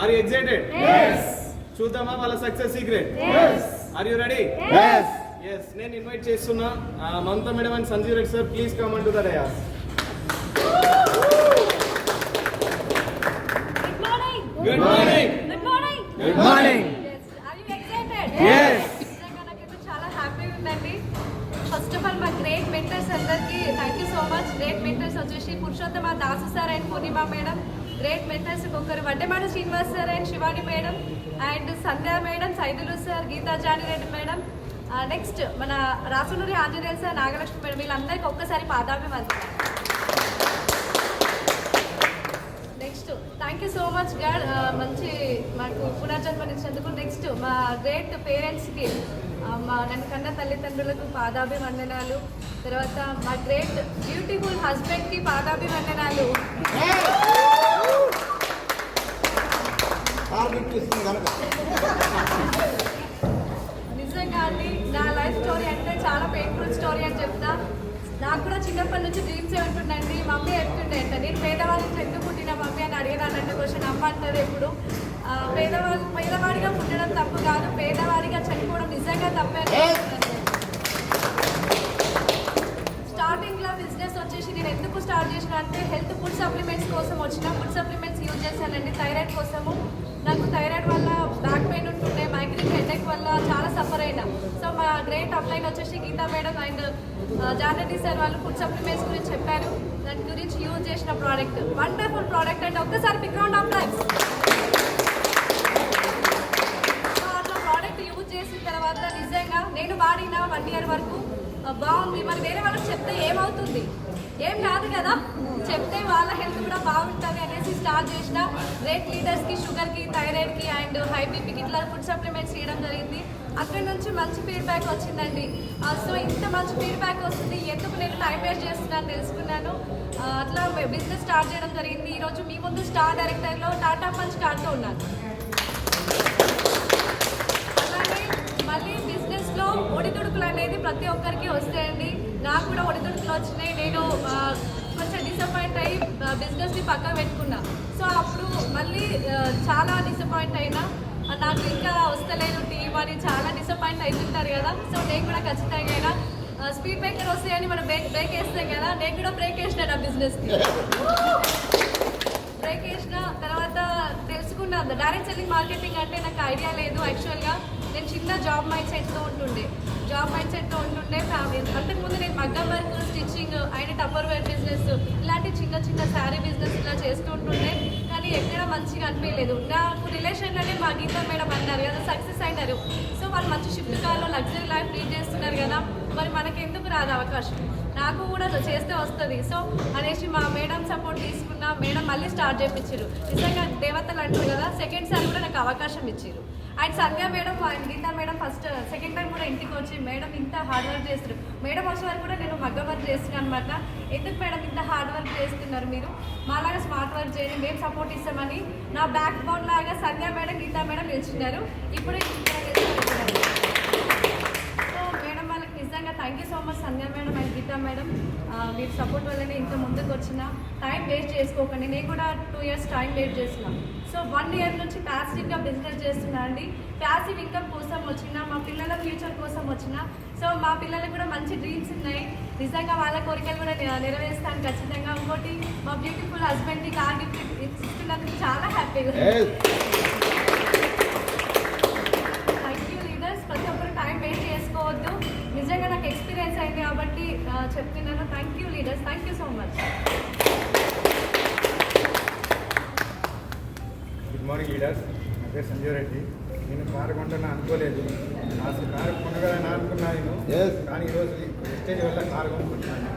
Are you excited చూద్దామా వాళ్ళ success secret are you ready yes నేను ఇన్వైట్ చేస్తున్నా Mamata madam and Sanjeev Reddy sir please come onto the dais Good morning. Good morning. Good morning. Yes. Are you excited? Yes. First of all మా great mentors అందరికీ thank you so much great mentors వచ్చేసి Purushottama Dasu sir and Purnima madam great mentors ఒకరు Vaddemada Srinivas sir and Shivani madam and Sandhya madam Saidulu sir Geeta Janireddy madam. Next మన Rasuluri Anjaneya sir Nagalakshmi madam వీళ్ళందరికీ ఒక్కసారి పాదాభి మంది next thank you so much god మంచి మాకు పునర్జన్మనిచ్చినందుకు. Next మా great పేరెంట్స్కి మా నన్ను కన్న తల్లిదండ్రులకు పాదాభివందనాలు. తర్వాత మా గ్రేట్ బ్యూటిఫుల్ హస్బెండ్కి పాదాభివందనాలు. నిజంగా అండి నా లైఫ్ స్టోరీ అంటే చాలా పెయిన్ఫుల్ స్టోరీ అని చెప్తా. నాకు కూడా చిన్నప్పటి నుంచి డ్రీమ్స్ ఏముంటుండండి మమ్మీ చెప్తుండే అంట నేను పేదవాళ్ళ నుంచి ఎందుకు పుట్టిన మమ్మీ? అని అడిగినానంటే క్వశ్చన్ అమ్మ అంటారు ఎప్పుడు. పేదవాళ్ళు పేదవాడిగా పుట్టడం తప్పు కాదు పేదవాడిగా చనిపోవడం నిజంగా తప్పే అని చెప్తున్నాను. స్టార్టింగ్లో బిజినెస్ వచ్చేసి నేను ఎందుకు స్టార్ట్ చేసిన అంటే హెల్త్ ఫుడ్ సప్లిమెంట్స్ కోసం వచ్చిన ఫుడ్ సప్లిమెంట్స్ యూజ్ చేశానండి థైరాయిడ్ కోసము. నాకు థైరాయిడ్ వల్ల బ్యాక్ పెయిన్ ఉంటుండే మైగ్రేన్ హెడేక్ వల్ల చాలా సఫర్ అయినా. సో మా గ్రేట్ అప్లైన్ వచ్చేసి గీతా మేడం అండ్ జానటి సార్ వాళ్ళు ఫుడ్ సప్లిమెంట్స్ గురించి చెప్పారు. దాని గురించి యూజ్ చేసిన ప్రోడక్ట్. వండర్ఫుల్ ప్రోడక్ట్ అంటే ఒక్కసారి బిగ్ రౌండ్ అప్లైన్స్ సో అట్లా ప్రోడక్ట్ యూజ్ చేసిన తర్వాత నిజంగా నేను వాడిన వన్ ఇయర్ వరకు బాగుంది. మరి వేరే వాళ్ళకి చెప్తే ఏమవుతుంది? ఏం కాదు కదా? చెప్తే వాళ్ళ హెల్త్ కూడా బాగుంటుంది అనేసి స్టార్ట్ చేసిన రేట్ లీడర్స్కి షుగర్కి థైరాయిడ్కి అండ్ హై బీపీకి ఇట్లా ఫుడ్ సప్లిమెంట్స్ ఇవ్వడం జరిగింది. అక్కడి నుంచి మంచి ఫీడ్బ్యాక్ వచ్చిందండి. సో ఇంత మంచి ఫీడ్బ్యాక్ వస్తుంది. ఎందుకు నేను టైం వేస్ట్ చేస్తున్నాను తెలుసుకున్నాను. అట్లా బిజినెస్ స్టార్ట్ చేయడం జరిగింది. ఈరోజు మీ ముందు స్టార్ డైరెక్టర్లో టాటా పంచ్ కార్డ్తో ఉన్నాను అలాగే మళ్ళీ బిజినెస్లో ఒడిదుడుకులు అనేది ప్రతి ఒక్కరికి వస్తాయండి. నాకు కూడా ఒడిదుడుకులు వచ్చినాయి. నేను కొంచెం డిసప్పాయింట్ అయ్యి బిజినెస్ని పక్కన పెట్టుకున్నా. సో అప్పుడు మళ్ళీ చాలా డిసప్పాయింట్ అయినా నాకు ఇంకా వస్తలేదు టీం అని చాలా డిసప్పాయింట్ అవుతుంటారు కదా. సో నేను కూడా ఖచ్చితంగా అయినా స్పీడ్ బ్రేకర్ వస్తాయని మనం బ్రేక్ బ్రేక్ వేస్తాం కదా. నేను కూడా బ్రేక్ వేసిన నా బిజినెస్కి బ్రేక్ వేసిన తర్వాత తెలుసుకున్నా డైరెక్ట్ సెల్లింగ్ మార్కెటింగ్ అంటే నాకు ఐడియా లేదు యాక్చువల్గా నేను చిన్న జాబ్ మైండ్ సెట్తో ఉంటుండే. జాబ్ మైండ్ సెట్తో ఉంటుండే ఫ్యామిలీ. అంతకుముందు నేను మగ్గం work stitching and Tupperware business ఇలాంటి చిన్న చిన్న శారీ బిజినెస్ ఇలా చేస్తూ ఉంటుండే. కానీ ఎక్కడ మంచిగా అనిపించలేదు. నాకు రిలేషన్లోనే మా గీతా మేడం అన్నారు కదా సక్సెస్ అయినారు. సో వాళ్ళు మంచి షిఫ్ట్ కార్లో లగ్జరీ లైఫ్ లీడ్ చేస్తున్నారు కదా. మరి మనకి ఎందుకు రాదు అవకాశం? నాకు కూడా చేస్తే వస్తుంది. సో అనేసి మా మేడం సపోర్ట్ తీసుకున్న మేడం మళ్ళీ స్టార్ట్ చేయించారు నిజంగా దేవతలు అంటారు కదా సెకండ్ సార్ కూడా నాకు అవకాశం ఇచ్చారు and Sandhya madam Geeta madam first second time కూడా ఇంటికి వచ్చి మేడం ఇంత హార్డ్ వర్క్ చేస్తారు మేడం వచ్చే వరకు కూడా నేను మగ్గ వర్క్ చేస్తున్నాను అనమాట ఎందుకు మేడం ఇంత హార్డ్ వర్క్ చేస్తున్నారు మీరు? మాలాగా స్మార్ట్ వర్క్ చేయండి మేము సపోర్ట్ ఇస్తామని. నా బ్యాక్ బోన్ లాగా సంధ్య మేడం గీతా మేడం నిల్చున్నారు ఇప్పుడు సో మేడం వాళ్ళకి నిజంగా thank you so much Sandhya madam. And madam. మీరు సపోర్ట్ వల్లనే ఇంత ముందుకు వచ్చిన. టైం వేస్ట్ చేసుకోకండి. నేను కూడా టూ ఇయర్స్ టైం వేస్ట్ చేసిన సో వన్ ఇయర్ నుంచి ప్యాసివ్గా బిజినెస్ చేస్తున్నా అండి. ప్యాసివ్ ఇన్కమ్ కోసం వచ్చిన మా పిల్లల ఫ్యూచర్ కోసం వచ్చిన. సో మా పిల్లలకు కూడా మంచి డ్రీమ్స్ ఉన్నాయి. నిజంగా వాళ్ళ కోరికలు కూడా నెరవేరుస్తాను ఖచ్చితంగా. ఇంకోటి మా బ్యూటిఫుల్ హస్బెండ్కి కార్ గిఫ్ట్ ఇస్తున్నందుకు చాలా హ్యాపీగా థ్యాంక్ యూ లీడర్స్ ప్రతి ఒక్కరు టైం వేస్ట్ చేసుకోవద్దు నిజంగా నాకు ఎక్స్పీరియన్స్ అయింది చెప్తున్నాను thank you leaders thank you so much good morning leaders నా పేరు సంజీవ్ రెడ్డి. నేను కారు కొంటాను అనుకోలేదు అసలు కారు కొనగలని అనుకున్నా నేను. Yes. కానీ ఈరోజు స్టేజ్ వల్ల కారు కొనుక్కుంటున్నాను